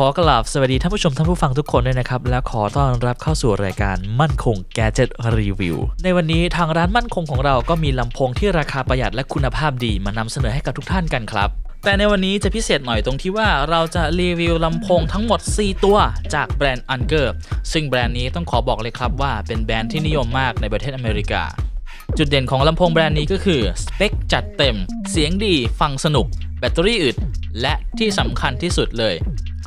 ขอกราบสวัสดีท่านผู้ชมท่านผู้ฟังทุกคนด้วยนะครับ และขอต้อนรับเข้าสู่รายการมั่นคงแกจ e t รีวิว ในวันนี้ทางร้านมั่นคงของเราก็มีลำโพงที่ราคาประหยัดและคุณภาพดีมานำเสนอให้กับทุกท่านกันครับ แต่ในวันนี้จะพิเศษหน่อยตรงที่ว่าเราจะรีวิวลำโพงทั้งหมด 4 ตัวจากแบรนด์ u n g e r ซึ่งแบรนด์นี้ต้องขอบอกเลยครับว่าเป็นแบรนด์ที่นิยมมากในประเทศอเมริกา จุดเด่นของลำโพงแบรนด์นี้ก็คือสเปคจัดเต็ม เสียงดี ฟังสนุก แบตเตอรี่อึดและที่สำคัญที่สุดเลย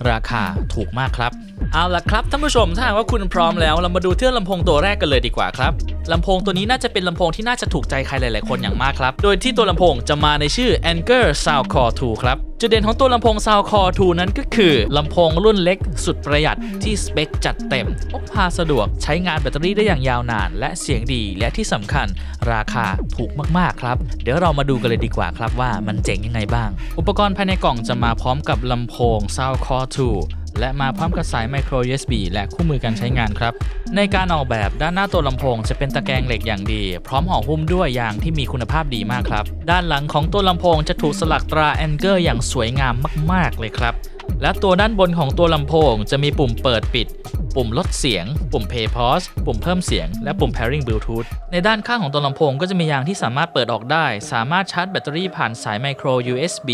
ราคาถูกมากครับ เอาล่ะครับท่านผู้ชมถ้าหากว่าคุณพร้อมแล้ว เรามาดูเที่ลำโพงตัวแรกกันเลยดีกว่าครับลำโพงตัวนี้น่าจะเป็นลำโพงที่น่าจะถูกใจใครหลาย ๆ คนอย่างมากครับ โดยที่ตัวลำโพงจะมาในชื่อ Anker Soundcore 2 ครับ จุดเด่นของตัวลำโพง Soundcore 2 นั้นก็คือลำโพงรุ่นเล็กสุดประหยัดที่สเปคจัดเต็มพกพาสะดวกใช้งานแบตเตอรี่ได้อย่างยาวนาน และเสียงดีและที่สำคัญราคาถูกมาก ๆ ครับ เดี๋ยวเรามาดูกันเลยดีกว่าครับว่ามันเจ๋งยังไงบ้าง อุปกรณ์ภายในกล่องจะมาพร้อมกับลำโพง Soundcore 2 และมาพร้อมกับสาย micro USB และคู่มือการใช้งานครับ ในการออกแบบด้านหน้าตัวลำโพงจะเป็นตะแกรงเหล็กอย่างดี พร้อมห่อหุ้มด้วยยางที่มีคุณภาพดีมากครับ ด้านหลังของตัวลำโพงจะถูกสลักตราแองเกอร์อย่างสวยงามมาก ๆ เลยครับและตัวด้านบนของตัวลำโพงจะมีปุ่มเปิดปิด ปุ่มลดเสียง ปุ่ม Play Pause ปุ่มเพิ่มเสียง และปุ่ม Pairing Bluetooth ในด้านข้างของตัวลำโพงก็จะมียางที่สามารถเปิดออกได้ สามารถชาร์จแบตเตอรี่ผ่านสาย Micro USB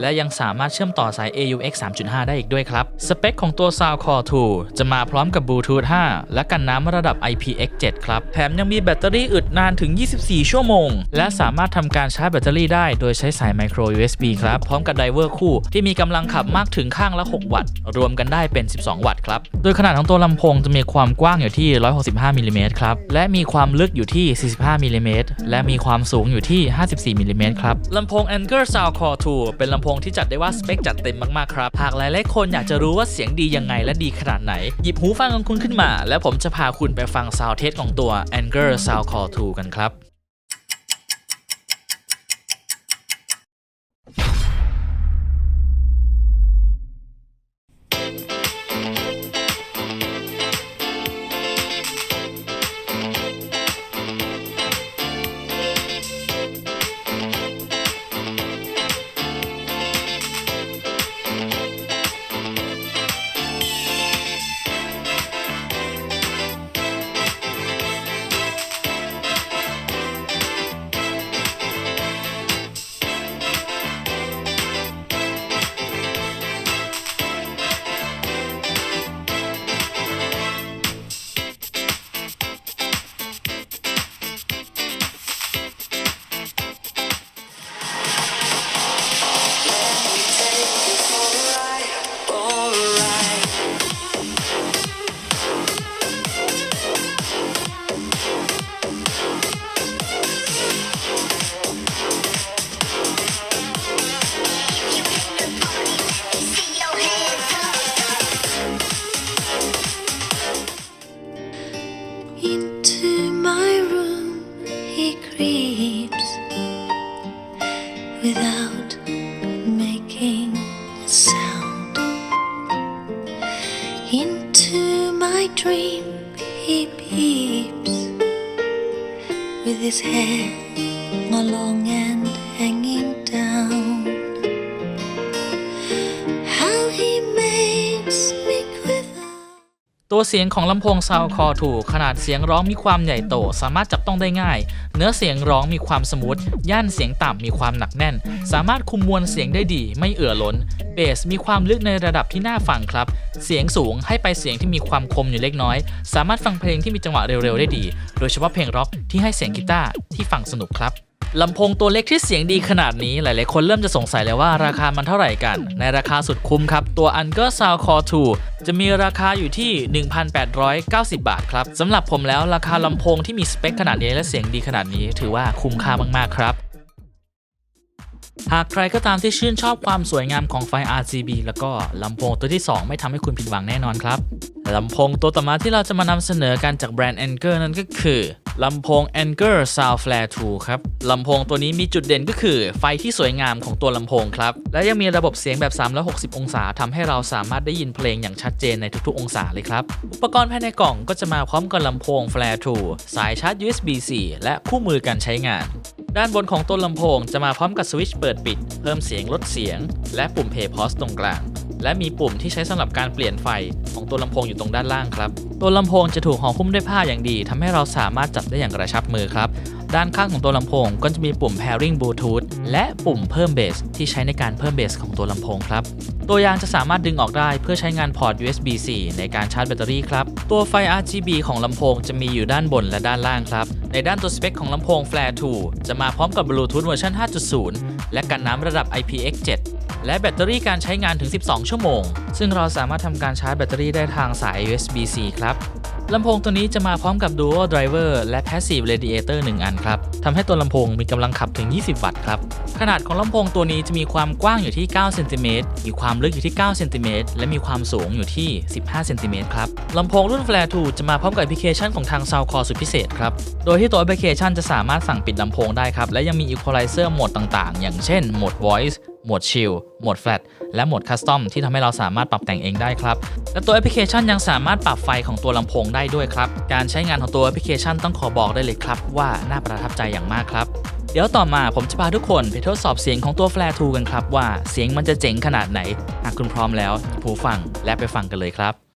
และยังสามารถเชื่อมต่อสาย AUX 3.5 ได้อีกด้วยครับ สเปคของตัว Soundcore 2 จะมาพร้อมกับ Bluetooth 5และกันน้ำระดับ IPX7 ครับ แถมยังมีแบตเตอรี่อึดนานถึง 24 ชั่วโมง และสามารถทำการชาร์จแบตเตอรี่ได้โดยใช้สาย Micro USB ครับ พร้อมกับไดเวอร์คู่ที่มีกำลังขับมากถึงข้างละ 6 วัตต์ รวมกันได้เป็น 12 วัตต์ครับ โดยขนาดของตัวลำโพงจะมีความกว้างอยู่ที่ 165มิลลิเมตรครับ และมีความลึกอยู่ที่ 45มิลลิเมตร และมีความสูงอยู่ที่ 54มิลลิเมตรครับ ลำโพง Anker Soundcore 2 เป็นลำโพงที่จัดได้ว่าสเปคจัดเต็มมาก ๆ ครับ หากหลาย ๆ คนอยากจะรู้ว่าเสียงดียังไงและดีขนาดไหน หยิบหูฟังของคุณขึ้นมา แล้วผมจะพาคุณไปฟังซาวเทสของตัว Anker Soundcore 2 กันครับ Into เสียงของลำโพง Soundcore 2ขนาดเสียงร้องมีความใหญ่โต สามารถจับต้องได้ง่าย เนื้อเสียงร้องมีความสมูท ย่านเสียงต่ำมีความหนักแน่น สามารถคุมมวลเสียงได้ดี ไม่เอื่อล้น เบสมีความลึกในระดับที่น่าฟังครับ เสียงสูงให้ไปเสียงที่มีความคมอยู่เล็กน้อย สามารถฟังเพลงที่มีจังหวะเร็วๆได้ดี โดยเฉพาะเพลงร็อกที่ให้เสียงกีตาร์ที่ฟังสนุกครับ ลำโพงตัวเล็กที่เสียงดีขนาดนี้หลายๆ คนเริ่มจะสงสัยแล้วว่าราคามันเท่าไหร่กัน ในราคาสุดคุ้มครับ ตัว u n g e r Soundcore 2 จะมีราคาอยู่ที่ 1,890 บาทครับสำหรับผมแล้วราคาลำโพงที่มีสเปคขนาดนี้และเสียงดีขนาดนี้ ถือว่าคุ้มค่ามาก ๆ ครับหากใครก็ตามที่ชื่นชอบความสวยงามของไฟ RGB แล้วก็ลำโพงตัวที่ 2 ไม่ทำให้คุณผิดหวังแน่นอนครับ ลำโพงตัวต่อมาที่เราจะมานำเสนอกันจากแบรนด์ Anker นั่นก็คือลำโพง Anker Sound Flare 2 ครับ ลำโพงตัวนี้มีจุดเด่นก็คือ ไฟที่สวยงามของตัวลำโพงครับ และยังมีระบบเสียงแบบ 360 องศาทำให้เราสามารถได้ยินเพลงอย่างชัดเจนในทุกๆ องศาเลยครับ อุปกรณ์ภายในกล่องก็จะมาพร้อมกับลำโพง Flare 2 สายชาร์จ USB-C และคู่มือการใช้งาน ด้านบนของต้นลำโพงจะมาพร้อมกับสวิตช์เปิดปิด เพิ่มเสียงลดเสียง และปุ่ม Play Pause ตรงกลาง และมีปุ่มที่ใช้สำหรับการเปลี่ยนไฟของตัวลำโพงอยู่ตรงด้านล่างครับ ตัวลำโพงจะถูกห่อหุ้มด้วยผ้าอย่างดีทำให้เราสามารถจับได้อย่างกระชับมือครับ ด้านข้างของตัวลำโพงก็จะมีปุ่ม pairing bluetooth และปุ่มเพิ่มเบสที่ใช้ในการเพิ่มเบสของตัวลำโพงครับ ตัวยางจะสามารถดึงออกได้เพื่อใช้งานพอร์ต USB-C ในการชาร์จแบตเตอรี่ครับ ตัวไฟ RGB ของลำโพงจะมีอยู่ด้านบนและด้านล่างครับ ในด้านตัวสเปคของลำโพง Flare 2 จะมาพร้อมกับ Bluetooth เวอร์ชัน5.0 และกันน้ำระดับ IPX7 และแบตเตอรี่การใช้งานถึง 12 ชั่วโมง ซึ่งเราสามารถทำการชาร์จแบตเตอรี่ได้ทางสาย USB-C ครับลำโพงตัวนี้จะมาพร้อมกับ Dual Driver และ Passive Radiator 1 อันครับ ทำให้ตัวลำโพงมีกำลังขับถึง 20 วัตต์ครับ ขนาดของลำโพงตัวนี้จะมีความกว้างอยู่ที่ 9 เซนติเมตร มีความลึกอยู่ที่ 9 เซนติเมตร และมีความสูงอยู่ที่ 15 เซนติเมตรครับ ลำโพงรุ่น Flare 2 จะมาพร้อมกับแอปพลิเคชันของทาง Soundcore สุดพิเศษครับ โดยที่ตัวแอปพลิเคชันจะสามารถสั่งปิดลำโพงได้ครับ และยังมี Equalizer โหมดต่างๆ อย่างเช่นโหมด Voice หมด Chill โหมดแฟลตและโหมดคัสตอมที่ทำให้เราสามารถปรับแต่งเองได้ครับ และตัวแอปพลิเคชันยังสามารถปรับไฟของตัวลำโพงได้ด้วยครับ การใช้งานของตัวแอปพลิเคชันต้องขอบอกได้เลยครับ ว่าน่าประทับใจอย่างมากครับ เดี๋ยวต่อมาผมจะพาทุกคนไปทดสอบเสียงของตัวแฟลทูกันครับว่าเสียงมันจะเจ๋งขนาดไหน หากคุณพร้อมแล้วผู้ฟังและไปฟังกันเลยครับ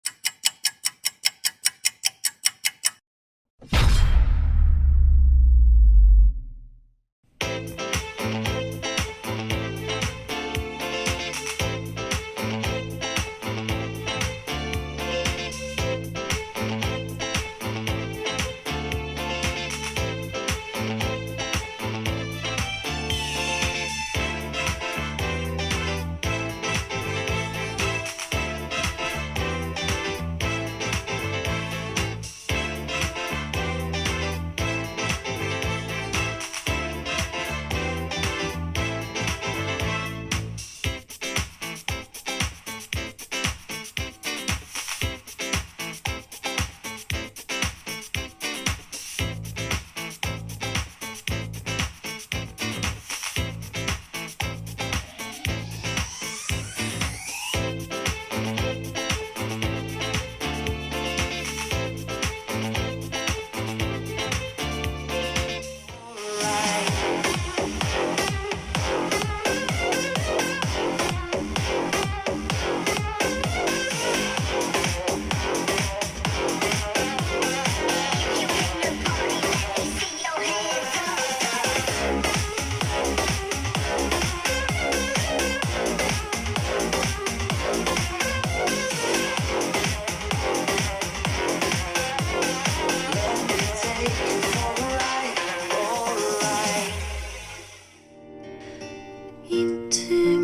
Into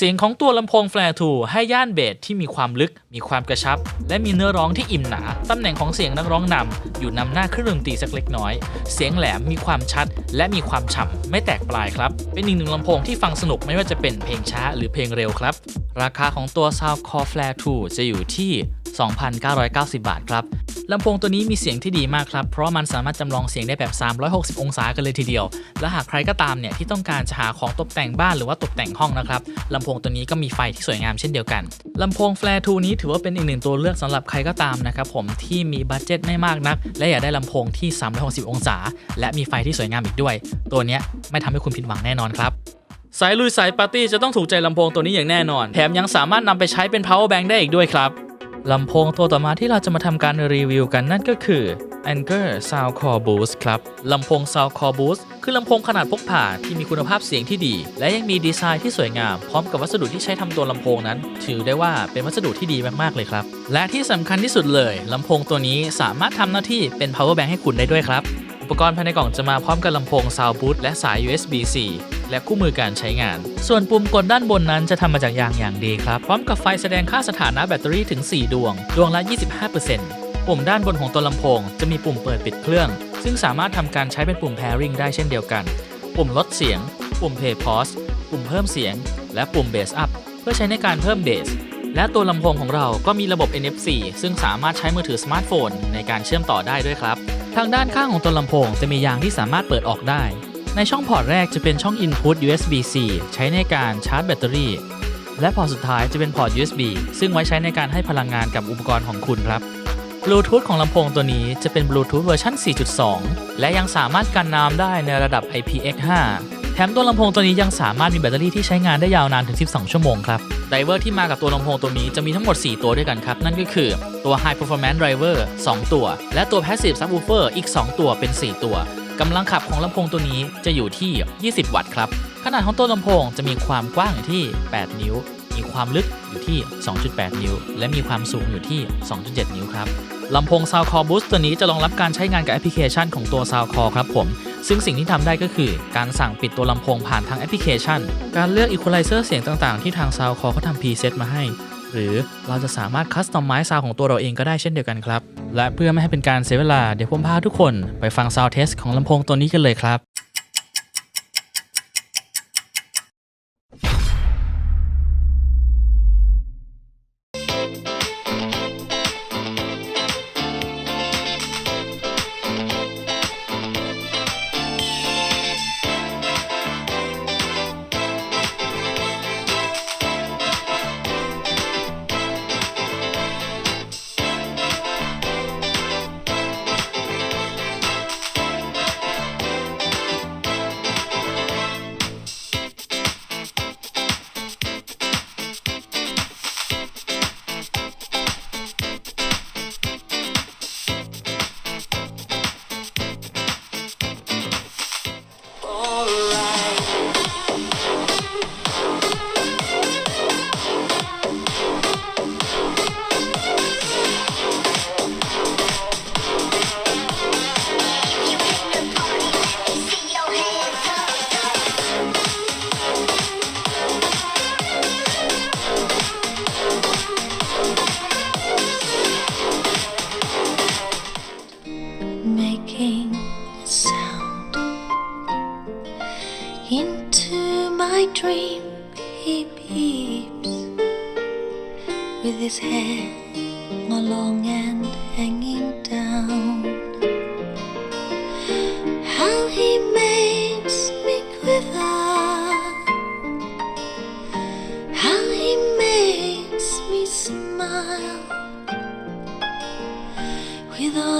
เสียงของตัวลำโพง Flare 2ให้ย่านเบสที่มีความลึก มีความกระชับ และมีเนื้อร้องที่อิ่มหนา ตำแหน่งของเสียงนักร้องนำอยู่นำหน้าเครื่องดนตรีสักเล็กน้อย เสียงแหลมมีความชัด และมีความฉ่ำไม่แตกปลายครับ เป็นอีกหนึ่งลำโพงที่ฟังสนุกไม่ว่าจะเป็นเพลงช้าหรือเพลงเร็วครับ ราคาของตัว Soundcore Flare 2 จะอยู่ที่ 2,990 บาทครับ ลำโพงตัวนี้มีเสียงที่ดีมากครับ เพราะมันสามารถจำลองเสียงได้แบบ 360 องศากันเลยทีเดียว และหากใครก็ตามเนี่ยที่ต้องการจะหาของตกแต่งบ้านหรือว่าตกแต่งห้องนะครับลำโพงตัวนี้ก็มีไฟที่สวยงามเช่นเดียวกันลำโพง Flare 2นี้ถือว่าเป็นอีกหนึ่งตัวเลือกสำหรับใครก็ตามนะครับผมที่มีบัตเจ็ตไม่มากนัก และอยากได้ลำโพงที่ 360 องศา และมีไฟที่สวยงามอีกด้วย ตัวนี้ไม่ทำให้คุณผิดหวังแน่นอนครับสายลุยสายปาร์ตี้จะต้องถูกใจลำโพงตัวนี้อย่างแน่นอน แถมยังสามารถนำไปใช้เป็น power bank ได้อีกด้วยครับ ลำโพงตัวต่อมาที่เราจะมาทำการรีวิวกันนั่นก็คือ Anchor Soundcore Boost ครับลำโพง Soundcore Boost คือลำโพงขนาดพกพาที่มีคุณภาพเสียงที่ดี และยังมีดีไซน์ที่สวยงาม พร้อมกับวัสดุที่ใช้ทำตัวลำโพงนั้น ถือได้ว่าเป็นวัสดุที่ดีมากๆเลยครับ และที่สำคัญที่สุดเลยลำโพงตัวนี้สามารถทำหน้าที่เป็น power bank ให้คุณได้ด้วยครับ ปกรณ์ภายในกล่องจะมาพร้อมกับลำโพง Sound Boost และสาย USB-C และคู่มือการใช้งาน ส่วนปุ่มกดด้านบนนั้นจะทำมาจากยางอย่างดีครับ พร้อมกับไฟแสดงค่าสถานะแบตเตอรี่ถึง 4 ดวง ดวงละ 25%ปุ่มด้านบนของตัวลำโพงจะมีปุ่มเปิดปิดเครื่อง ซึ่งสามารถทำการใช้เป็นปุ่ม pairing ได้เช่นเดียวกัน ปุ่มลดเสียง ปุ่ม play pause ปุ่มเพิ่มเสียง และปุ่ม bass up เพื่อใช้ในการเพิ่มเบสและตัวลำโพงของเราก็มีระบบ NFC ซึ่งสามารถใช้มือถือสมาร์ทโฟนในการเชื่อมต่อได้ด้วยครับ ทางด้านข้างของตัวลำโพงจะมียางที่สามารถเปิดออกได้ ในช่องพอร์ตแรกจะเป็นช่อง Input USB-C ใช้ในการชาร์จแบตเตอรี่ และพอร์ตสุดท้ายจะเป็นพอร์ต USB ซึ่งไว้ใช้ในการให้พลังงานกับอุปกรณ์ของคุณครับบลูทูธของลำโพงตัวนี้จะเป็นบลูทูธเวอร์ชัน4.2 และยังสามารถกันน้ำได้ในระดับ IPX5 ถมตัวลำโพงตัวนี้ยังสามารถมีแบตเตอรี่ที่ใช้งานได้ยาวนานถึง 12 ชั่วโมงครับไดเวอร์ที่มากับตัวลำโพงตัวนี้จะมีทั้งหมด 4 ตัวด้วยกันครับ นั่นก็คือตัว High Performance Driver 2 ตัว และตัว Passive Subwoofer อีก 2 ตัวเป็น 4 ตัวกำลังขับของลำโพงตัวนี้จะอยู่ที่ 20 วัตต์ครับ ขนาดของตัวลำโพงจะมีความกว้างอยู่ที่ 8 นิ้ว มีความลึกอยู่ที่ 2.8 นิ้ว และมีความสูงอยู่ที่ 2.7 นิ้วครับ ลำโพง Soundcore Boost ตัวนี้จะรองรับการใช้งานกับแอปพลิเคชันของตัว Soundcore ครับผม ซึ่งสิ่งที่ทำได้ก็คือ การสั่งปิดตัวลำโพงผ่านทางแอปพลิเคชัน การเลือก Equalizer เสียงต่างๆ ที่ทาง Soundcore เขาทำ preset มาให้ หรือเราจะสามารถคัสตอมไมซ์ซาวของตัวเราเองก็ได้เช่นเดียวกันครับ และเพื่อไม่ให้เป็นการเสียเวลาเดี๋ยวผมพาทุกคนไปฟัง Sound Test ของลำโพงตัวนี้กันเลยครับ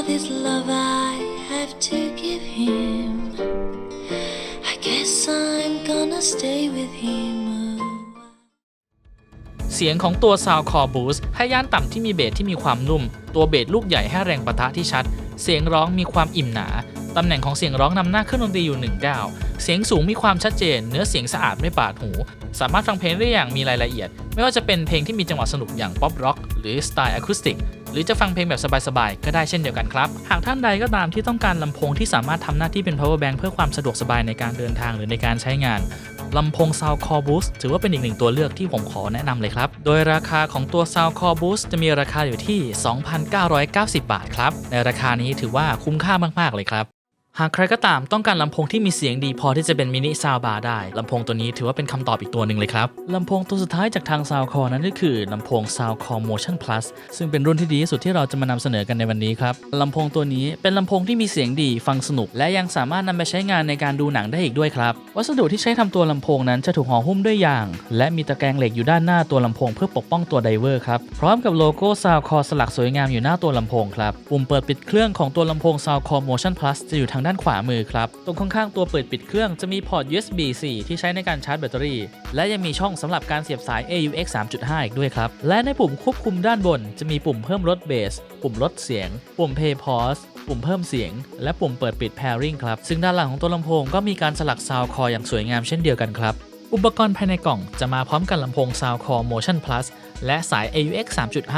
this love I have to give him, I guess I'm gonna stay with him. a while. เสียงของตัว Soundcore Boost ให้ย่านต่ำที่มีเบสที่มีความนุ่ม ตัวเบสลูกใหญ่ให้แรงปะทะที่ชัด เสียงร้องมีความอิ่มหนา ตำแหน่งของเสียงร้องนำหน้าเครื่องดนตรีอยู่1ก้าวเสียงสูงมีความชัดเจน เนื้อเสียงสะอาดไม่บาดหู สามารถฟังเพลงได้อย่างมีรายละเอียด ไม่ว่าจะเป็นเพลงที่มีจังหวะสนุกอย่างป๊อปร็อกหรือสไตล์อะคูสติก หรือจะฟังเพลงแบบสบายๆ ก็ได้เช่นเดียวกันครับ หากท่านใดก็ตามที่ต้องการลำโพงที่สามารถทำหน้าที่เป็น power bank เพื่อความสะดวกสบายในการเดินทางหรือในการใช้งานลำโพง Soundcore Boost ถือว่าเป็นอีกหนึ่งตัวเลือกที่ผมขอแนะนำเลยครับ โดยราคาของตัว Soundcore Boost จะมีราคาอยู่ที่ 2,990 บาทครับ ในราคานี้ถือว่าคุ้มค่ามากๆเลยครับ หากใครก็ตามต้องการลำโพงที่มีเสียงดีพอที่จะเป็นมินิซาวบาร์ได้ลำโพงตัวนี้ถือว่าเป็นคำตอบอีกตัวหนึ่งเลยครับลำโพงตัวสุดท้ายจากทาง Soundcore นั้นก็คือลำโพง Soundcore Motion Plus ซึ่งเป็นรุ่นที่ดีที่สุดที่เราจะมานำเสนอกันในวันนี้ครับลำโพงตัวนี้เป็นลำโพงที่มีเสียงดีฟังสนุก และยังสามารถนำไปใช้งานในการดูหนังได้อีกด้วยครับ วัสดุที่ใช้ทำตัวลำโพงนั้นจะถูกห่อหุ้มด้วยยาง และมีตะแกรงเหล็กอยู่ด้านหน้าตัวลำโพงเพื่อปกป้องตัวไดเวอร์ครับพร้อมกับโลโก้ Soundcore สลักสวยงามอยู่หน้าตัวลำโพงครับปุ่มเปิดปิดเครื่องของตัวลำโพง Soundcore Motion Plus จะอยู่ทางด้านขวามือครับ ตรงข้างๆตัวเปิดปิดเครื่องจะมีพอร์ต USB-C ที่ใช้ในการชาร์จแบตเตอรี่ และยังมีช่องสำหรับการเสียบสาย AUX 3.5 อีกด้วยครับ และในปุ่มควบคุมด้านบน จะมีปุ่มเพิ่มลดเบส ปุ่มลดเสียง ปุ่ม Play Pause ปุ่มเพิ่มเสียง และปุ่มเปิดปิด Pairing ครับ ซึ่งด้านหลังของตัวลำโพงก็มีการสลักซาวคออย่างสวยงามเช่นเดียวกันครับอุปกรณ์ภายในกล่องจะมาพร้อมกับลำโพง Soundcore Motion Plus และสาย AUX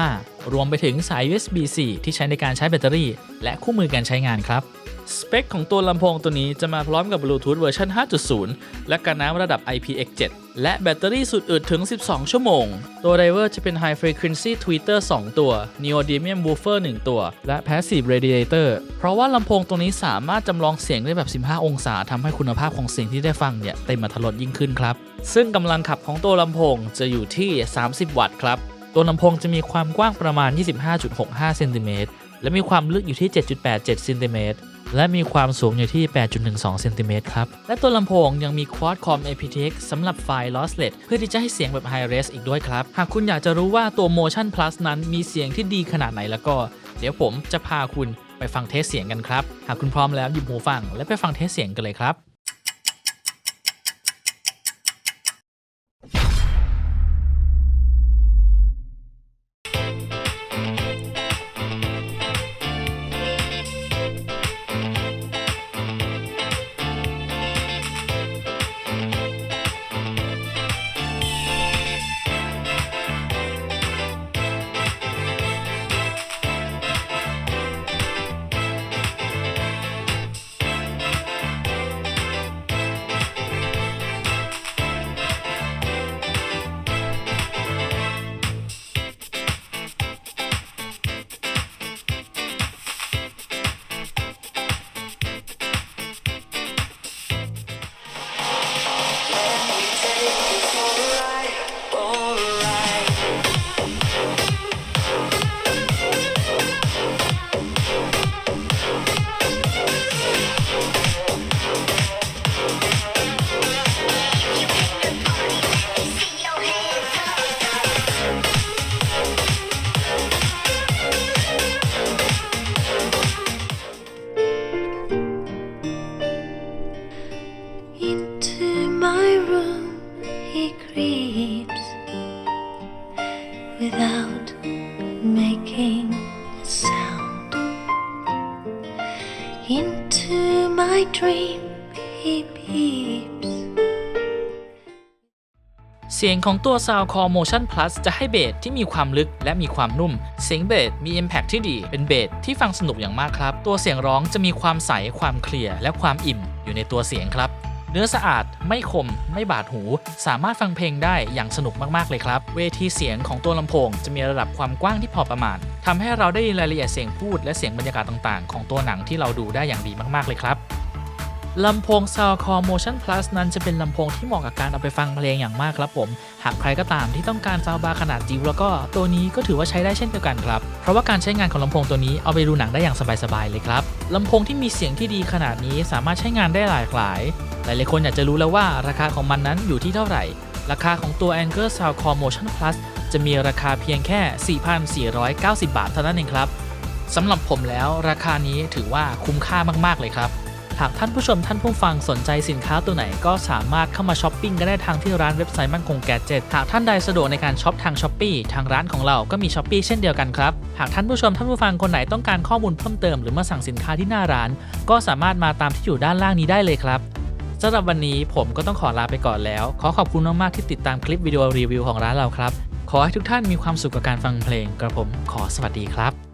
3.5 รวมไปถึงสาย USB-C ที่ใช้ในการใช้แบตเตอรี่ และคู่มือการใช้งานครับ สเปคของตัวลำโพงตัวนี้จะมาพร้อมกับบลูทูธเวอร์ชัน5.0 และกันน้ำระดับ IPX7 และแบตเตอรี่สุดอึดถึง 12 ชั่วโมง ตัวไดเวอร์จะเป็น High Frequency Tweeter 2 ตัว Neodymium Woofer 1 ตัว และ Passive Radiator เพราะว่าลำโพงตัวนี้สามารถจำลองเสียงได้แบบ 15 องศาทำให้คุณภาพของเสียงที่ได้ฟังเนี่ยเต็มอัตรถรสยิ่งขึ้นครับ ซึ่งกำลังขับของตัวลำโพงจะอยู่ที่ 30 วัตต์ครับ ตัวลำโพงจะมีความกว้างประมาณ 25.65 เซนติเมตร และมีความลึกอยู่ที่ 7.87 เซนติเมตร และมีความสูงอยู่ที่ 8.12 เซนติเมตรครับ และตัวลำโพงยังมี Quad-Com aptX สำหรับไฟล์ lossless เพื่อที่จะให้เสียงแบบ high res อีกด้วยครับ หากคุณอยากจะรู้ว่าตัว Motion Plus นั้นมีเสียงที่ดีขนาดไหนแล้วก็ เดี๋ยวผมจะพาคุณไปฟังเทสเสียงกันครับ หากคุณพร้อมแล้วหยิบหูฟัง และไปฟังเทสเสียงกันเลยครับ creeps without making a sound. Into my dream he peeps. เสียงของตัว Soundcore Motion Plus จะให้เบสที่มีความลึกและมีความนุ่ม เสียงเบสมี Impact ที่ดี เป็นเบสที่ฟังสนุกอย่างมากครับ ตัวเสียงร้องจะมีความใส ความเคลียร์ และความอิ่มอยู่ในตัวเสียงครับ เนื้อสะอาดไม่คม ไม่บาดหู สามารถฟังเพลงได้อย่างสนุกมาก ๆ เลยครับ เวทีเสียงของตัวลำโพง จะมีระดับความกว้างที่พอประมาณทำให้เราได้ยินรายละเอียดเสียงพูดและเสียงบรรยากาศต่าง ๆ ของตัวหนังที่เราดูได้อย่างดีมาก ๆ เลยครับ ลำโพง Soundcore Motion Plus นั้นจะเป็นลำโพงที่เหมาะกับการเอาไปฟังเพลงอย่างมากครับผม หากใครก็ตามที่ต้องการซาวบาร์ขนาดจิ๋วแล้วก็ตัวนี้ก็ถือว่าใช้ได้เช่นเดียวกันครับ เพราะว่าการใช้งานของลำโพงตัวนี้เอาไปดูหนังได้อย่างสบายๆเลยครับลำโพงที่มีเสียงที่ดีขนาดนี้สามารถใช้งานได้หลากหลาย หลายๆคนอยากจะรู้แล้วว่าราคาของมันนั้นอยู่ที่เท่าไหร่ ราคาของตัว Anchor Soundcore Motion Plus จะมีราคาเพียงแค่ 4,490 บาทเท่านั้นเองครับสำหรับผมแล้วราคานี้ถือว่าคุ้มค่ามากๆเลยครับ หากท่านผู้ชมท่านผู้ฟังสนใจสินค้าตัวไหนก็สามารถเข้ามาช้อปปิ้งกันได้ทางที่ร้านเว็บไซต์มั่นคงแกจ็ตหากท่านใดสะดวกในการช็อปทางช้อปปีทางร้านของเราก็มีช้อปปีเช่นเดียวกันครับ หากท่านผู้ชมท่านผู้ฟังคนไหนต้องการข้อมูลเพิ่มเติมหรือมาสั่งสินค้าที่หน้าร้าน ก็สามารถมาตามที่อยู่ด้านล่างนี้ได้เลยครับสำหรับวันนี้ผมก็ต้องขอลาไปก่อนแล้ว ขอขอบคุณมากๆที่ติดตามคลิปวิดีโอรีวิวของร้านเราครับ ขอให้ทุกท่านมีความสุขกับการฟังเพลงกระผมขอสวัสดีครับ